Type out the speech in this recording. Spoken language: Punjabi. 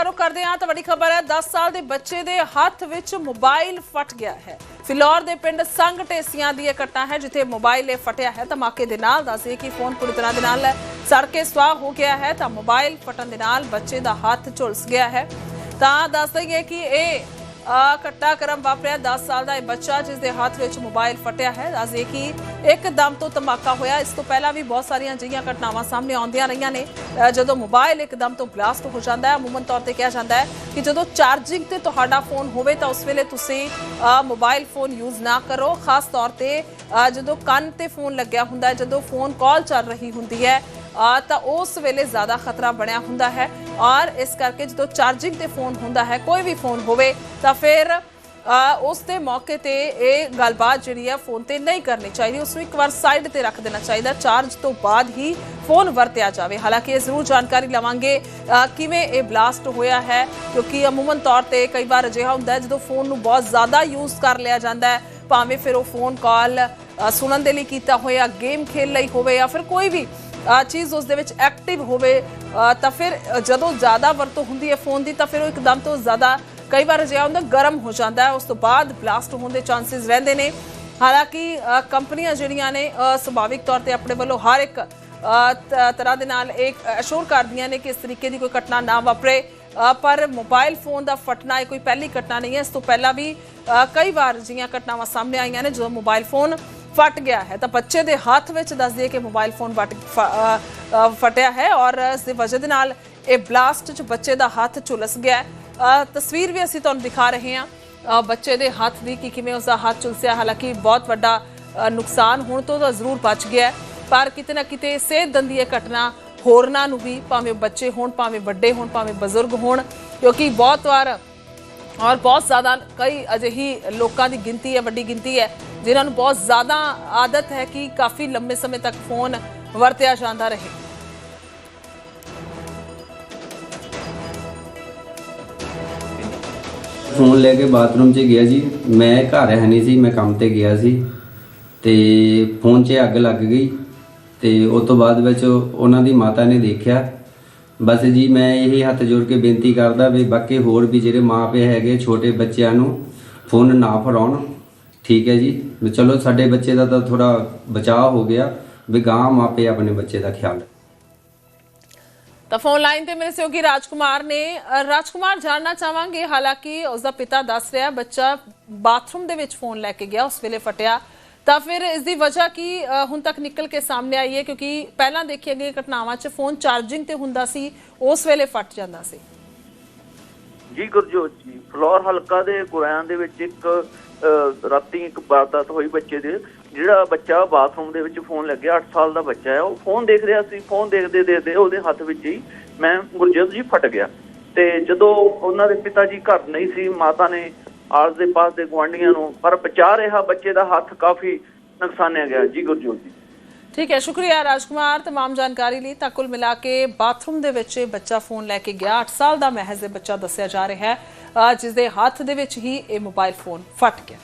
ਦਾ ਰੁਖ ਕਰਦੇ ਹਾਂ ਤਾਂ ਵੱਡੀ ਖਬਰ। ਹੈ 10 ਸਾਲ ਦੇ ਬੱਚੇ ਦੇ ਹੱਥ ਵਿੱਚ ਮੋਬਾਈਲ ਫਟ ਗਿਆ ਹੈ। ਫਿਲੌਰ ਦੇ ਪਿੰਡ ਸੰਗ ਢੇਸੀਆਂ ਦੀ ਇਹ ਘਟਨਾ ਹੈ, ਜਿੱਥੇ ਮੋਬਾਈਲ ਇਹ ਫਟਿਆ ਹੈ। ਧਮਾਕੇ ਦੇ ਨਾਲ ਦੱਸਦੇ ਕਿ ਫੋਨ ਪੂਰੀ ਤਰ੍ਹਾਂ ਦੇ ਨਾਲ ਸੜ ਕੇ ਸਵਾਹ ਹੋ ਗਿਆ ਹੈ। ਤਾਂ ਮੋਬਾਈਲ ਫਟਣ ਦੇ ਨਾਲ ਬੱਚੇ ਦਾ ਹੱਥ ਝੁਲਸ ਗਿਆ ਹੈ। ਤਾਂ ਦੱਸ ਦਈਏ ਕਿ ਇਹ ਆ ਘਟਨਾਕ੍ਰਮ ਵਾਪਰਿਆ। 10 ਸਾਲ ਦਾ ਇਹ ਬੱਚਾ ਜਿਸ ਦੇ ਹੱਥ ਵਿੱਚ ਮੋਬਾਈਲ ਫਟਿਆ ਹੈ ਦੱਸਦੇ ਕਿ ਇੱਕਦਮ ਤੋਂ ਧਮਾਕਾ ਹੋਇਆ। ਇਸ ਤੋਂ ਪਹਿਲਾਂ ਵੀ ਬਹੁਤ ਸਾਰੀਆਂ ਅਜਿਹੀਆਂ ਘਟਨਾਵਾਂ ਸਾਹਮਣੇ ਆਉਂਦੀਆਂ ਰਹੀਆਂ ਨੇ। ਅ, ਜਦੋਂ ਮੋਬਾਈਲ ਇੱਕਦਮ ਤੋਂ ਬਲਾਸਟ ਹੋ ਜਾਂਦਾ ਹੈ ਅਮੂਮਨ ਤੌਰ ਤੇ ਕਿਹਾ ਜਾਂਦਾ ਹੈ ਕਿ ਜਦੋਂ ਚਾਰਜਿੰਗ ਤੇ ਤੁਹਾਡਾ ਫੋਨ ਹੋਵੇ ਤਾਂ ਉਸ ਵੇਲੇ ਤੁਸੀਂ ਅ, ਮੋਬਾਈਲ ਫੋਨ ਯੂਜ਼ ਨਾ ਕਰੋ। ਖਾਸ ਤੌਰ ਤੇ ਜਦੋਂ ਕੰਨ ਤੇ ਫੋਨ ਲੱਗਿਆ ਹੁੰਦਾ ਹੈ ਜਦੋਂ ਫੋਨ ਕਾਲ ਚੱਲ ਰਹੀ ਹੁੰਦੀ ਹੈ ਤਾਂ ਉਸ ਵੇਲੇ ਜ਼ਿਆਦਾ ਖਤਰਾ ਬਣਿਆ ਹੁੰਦਾ ਹੈ। ਔਰ ਇਸ ਕਰਕੇ ਜਦੋਂ ਚਾਰਜਿੰਗ ਤੇ ਫੋਨ ਹੁੰਦਾ ਹੈ ਕੋਈ ਵੀ ਫੋਨ ਹੋਵੇ ਤਾਂ ਫਿਰ ਆ, ਉਸ ਦੇ ਮੌਕੇ ਤੇ ਇਹ ਗੱਲਬਾਤ ਜਿਹੜੀ ਆ ਫੋਨ ਤੇ ਨਹੀਂ ਕਰਨੀ ਚਾਹੀਦੀ। ਉਸ ਨੂੰ ਇੱਕ ਵਾਰ ਸਾਈਡ ਤੇ ਰੱਖ ਦੇਣਾ ਚਾਹੀਦਾ। ਚਾਰਜ ਤੋਂ ਬਾਅਦ ਹੀ ਫੋਨ ਵਰਤਿਆ ਜਾਵੇ। ਹਾਲਾਂਕਿ ਇਹ ਜ਼ਰੂਰ ਜਾਣਕਾਰੀ ਲਵਾਂਗੇ ਕਿਵੇਂ ਇਹ ਬਲਾਸਟ ਹੋਇਆ ਹੈ ਕਿਉਂਕਿ ਅਮੂਮਨ ਤੌਰ ਤੇ ਕਈ ਵਾਰ ਅਜਿਹਾ ਹੁੰਦਾ ਹੈ ਜਦੋਂ ਫੋਨ ਨੂੰ ਬਹੁਤ ਜ਼ਿਆਦਾ ਯੂਜ਼ ਕਰ ਲਿਆ ਜਾਂਦਾ ਹੈ ਭਾਵੇਂ ਫਿਰ ਉਹ ਫੋਨ ਕਾਲ ਸੁਣਨ ਦੇ ਲਈ ਕੀਤਾ ਹੋਇਆ ਗੇਮ ਖੇਲ ਲਈ ਹੋਵੇ ਜਾਂ ਫਿਰ ਕੋਈ ਵੀ ਚੀਜ਼ ਉਸ ਦੇ ਵਿੱਚ ਐਕਟਿਵ ਹੋਵੇ ਤਾਂ ਫਿਰ ਜਦੋਂ ਜ਼ਿਆਦਾ ਵਰਤੋਂ ਹੁੰਦੀ ਹੈ ਫੋਨ ਦੀ, ਤਾਂ ਫਿਰ ਉਹ ਇੱਕਦਮ ਤੋਂ ਜ਼ਿਆਦਾ ਕਈ ਵਾਰ ਅਜਿਹਾ ਹੁੰਦਾ ਗਰਮ ਹੋ ਜਾਂਦਾ ਹੈ। ਉਸ ਤੋਂ ਬਾਅਦ ਬਲਾਸਟ ਹੋਣ ਦੇ ਚਾਂਸਸ ਰਹਿੰਦੇ ਨੇ। ਹਾਲਾਂਕਿ ਕੰਪਨੀਆਂ ਜਿਹੜੀਆਂ ਨੇ ਸੁਭਾਵਿਕ ਤੌਰ ਤੇ ਆਪਣੇ ਵੱਲੋਂ ਹਰ ਇੱਕ ਤਰ੍ਹਾਂ ਦੇ ਨਾਲ ਇੱਕ ਅਸ਼ੋਰ ਕਰਦੀਆਂ ਨੇ ਕਿ ਇਸ ਤਰੀਕੇ ਦੀ ਕੋਈ ਘਟਨਾ ਨਾ ਵਾਪਰੇ। ਪਰ ਮੋਬਾਈਲ ਫੋਨ ਦਾ ਫਟਣਾ ਇਹ ਕੋਈ ਪਹਿਲੀ ਘਟਨਾ ਨਹੀਂ ਹੈ। ਇਸ ਤੋਂ ਪਹਿਲਾਂ ਵੀ ਕਈ ਵਾਰ ਜਿਹੀਆਂ ਘਟਨਾਵਾਂ ਸਾਹਮਣੇ ਆਈਆਂ ਨੇ ਜਦੋਂ ਮੋਬਾਈਲ ਫੋਨ ਫਟ ਗਿਆ ਹੈ। ਤਾਂ ਬੱਚੇ ਦੇ ਹੱਥ ਵਿੱਚ ਦੱਸ ਦਈਏ ਕਿ ਮੋਬਾਈਲ ਫੋਨ ਫਟ ਫ- ਫਟਿਆ ਹੈ ਔਰ ਇਸ ਦੀ ਵਜ੍ਹਾ ਦੇ ਨਾਲ ਇਹ ਬਲਾਸਟ ਚ ਬੱਚੇ ਦਾ ਹੱਥ ਝੁਲਸ ਗਿਆ ਤਸਵੀਰ ਵੀ ਅਸੀਂ ਤੁਹਾਨੂੰ ਦਿਖਾ ਰਹੇ ਹਾਂ। ਬੱਚੇ ਦੇ ਹੱਥ ਦੀ ਕਿ ਕਿਵੇਂ ਉਸ ਦਾ ਹੱਥ ਝੁਲਸਿਆ, ਹਾਲਾਂਕਿ ਬਹੁਤ ਵੱਡਾ ਨੁਕਸਾਨ ਹੋਣ ਤੋਂ ਤਾਂ ਜ਼ਰੂਰ ਬਚ ਗਿਆ ਪਰ ਕਿਤੇ ਨਾ ਕਿਤੇ ਸਿਹਤ ਦੰਦੀ ਇਹ ਘਟਨਾ ਹੋਰਨਾਂ ਨੂੰ ਵੀ, ਭਾਵੇਂ ਬੱਚੇ ਹੋਣ, ਭਾਵੇਂ ਵੱਡੇ ਹੋਣ, ਭਾਵੇਂ ਬਜ਼ੁਰਗ ਹੋਣ, ਕਿਉਂਕਿ ਬਹੁਤ ਵਾਰ ਔਰ ਬਹੁਤ ਜ਼ਿਆਦਾ ਕਈ ਅਜਿਹੀ ਲੋਕਾਂ ਦੀ ਗਿਣਤੀ ਹੈ, ਵੱਡੀ ਗਿਣਤੀ ਹੈ, ਜਿਨ੍ਹਾਂ ਨੂੰ ਬਹੁਤ ਜ਼ਿਆਦਾ ਆਦਤ ਹੈ ਕਿ ਕਾਫੀ ਲੰਬੇ ਸਮੇਂ ਤੱਕ ਫੋਨ ਵਰਤਿਆ ਜਾਂਦਾ ਰਹੇ। ਫੋਨ ਲੈ ਕੇ ਬਾਥਰੂਮ 'ਚ ਗਿਆ ਜੀ। ਮੈਂ ਘਰ ਹੈ ਨਹੀਂ ਸੀ, ਮੈਂ ਕੰਮ ਤੇ ਗਿਆ ਸੀ। ਤੇ ਫੋਨ 'ਚ ਅੱਗ ਲੱਗ ਗਈ। ਤੇ ਉਸ ਤੋਂ ਬਾਅਦ ਵਿੱਚ ਉਹਨਾਂ ਦੀ ਮਾਤਾ ਨੇ ਦੇਖਿਆ ਬਸ ਜੀ, ਮੈਂ ਇਹੀ ਹੱਥ ਜੋੜ ਕੇ ਬੇਨਤੀ ਕਰਦਾ ਵੀ ਬਾਕੀ ਹੋਰ ਵੀ ਜਿਹੜੇ ਮਾਪੇ ਹੈਗੇ, ਛੋਟੇ ਬੱਚਿਆਂ ਨੂੰ ਫੋਨ ਨਾ ਫੜਾਉਣ। ਠੀਕ ਹੈ ਜੀ? ਚਲੋ ਸਾਡੇ ਬੱਚੇ ਦਾ ਤਾਂ ਥੋੜਾ ਬਚਾਅ ਹੋ ਗਿਆ, ਵੀ ਗਾਂ ਮਾਪੇ ਆਪਣੇ ਬੱਚੇ ਦਾ ਖਿਆਲ ਤਾਂ ਫੋਨ ਲਾਈਨ ਤੇ ਮੇਰੇ ਸਹਿਯੋਗੀ ਰਾਜਕੁਮਾਰ ਨੇ ਰਾਜਕੁਮਾਰ ਜਾਨਣਾ ਚਾਹਾਂਗੇ, ਹਾਲਾਂਕਿ ਉਸ ਦਾ ਪਿਤਾ ਦੱਸ ਰਿਹਾ, ਬੱਚਾ ਬਾਥਰੂਮ ਦੇ ਵਿੱਚ ਫੋਨ ਲੈ ਕੇ ਗਿਆ, ਉਸ ਵੇਲੇ ਫਟਿਆ। ਤਾਂ ਫਿਰ ਇਸ ਦੀ ਵਜ੍ਹਾ ਕੀ ਹੁਣ ਤੱਕ ਨਿਕਲ ਕੇ ਸਾਹਮਣੇ ਆਈ ਹੈ? ਕਿਉਂਕਿ ਪਹਿਲਾਂ ਦੇਖੀਆਂ ਗਈਆਂ ਘਟਨਾਵਾਂ 'ਚ ਫੋਨ ਚਾਰਜਿੰਗ ਤੇ ਹੁੰਦਾ ਸੀ, ਉਸ ਵੇਲੇ ਫਟ ਜਾਂਦਾ ਸੀ। ਜੀ ਗੁਰਜੋਤ ਜੀ, ਫਲੋਰ ਹਲਕਾ ਦੇ ਗੁਰਿਆਂ ਦੇ ਵਿੱਚ ਇੱਕ ਰਾਤੀ ਇੱਕ ਵਾਰਦਾਤ ਹੋਈ ਬੱਚੇ ਦੇ, ਜਿਹੜਾ ਬੱਚਾ ਬਾਥਰੂਮ ਦੇ ਵਿੱਚ ਫੋਨ ਲੱਗਿਆ 8 ਸਾਲ ਦਾ ਬੱਚਾ ਹੈ, ਉਹ ਫੋਨ ਦੇਖ ਰਿਹਾ ਸੀ ਫੋਨ ਦੇਖਦੇ ਦੇਖਦੇ ਉਹਦੇ ਹੱਥ ਵਿੱਚ ਹੀ ਮੈਂ ਗੁਰਜੋਤ ਜੀ ਫਟ ਗਿਆ। ਤੇ ਜਦੋਂ ਉਹਨਾਂ ਦੇ ਪਿਤਾ ਜੀ ਘਰ ਨਹੀਂ ਸੀ, ਮਾਤਾ ਨੇ ਆਸ ਦੇ ਪਾਸ ਦੇ ਗੁਆਂਢੀਆਂ ਨੂੰ ਪਰ ਬਚਾ ਰਿਹਾ ਬੱਚੇ ਦਾ ਹੱਥ ਕਾਫੀ ਨੁਕਸਾਨਿਆ ਗਿਆ ਜੀ ਗੁਰਜੋਤ ਜੀ ਠੀਕ ਹੈ ਸ਼ੁਕਰੀਆ ਰਾਜਕੁਮਾਰ तमाम ਜਾਣਕਾਰੀ ਲਈ ਤਾਂ ਕੁੱਲ ਮਿਲਾ ਕੇ ਬਾਥਰੂਮ ਦੇ ਵਿੱਚ ਇਹ ਬੱਚਾ ਫੋਨ ਲੈ ਕੇ ਗਿਆ 8 ਸਾਲ ਦਾ ਮਹਿਜ਼ ਇਹ ਬੱਚਾ ਦੱਸਿਆ ਜਾ ਰਿਹਾ ਹੈ ਅ, ਜਿਸ ਦੇ ਹੱਥ ਦੇ ਵਿੱਚ ਹੀ ਇਹ ਮੋਬਾਈਲ ਫੋਨ ਫਟ ਗਿਆ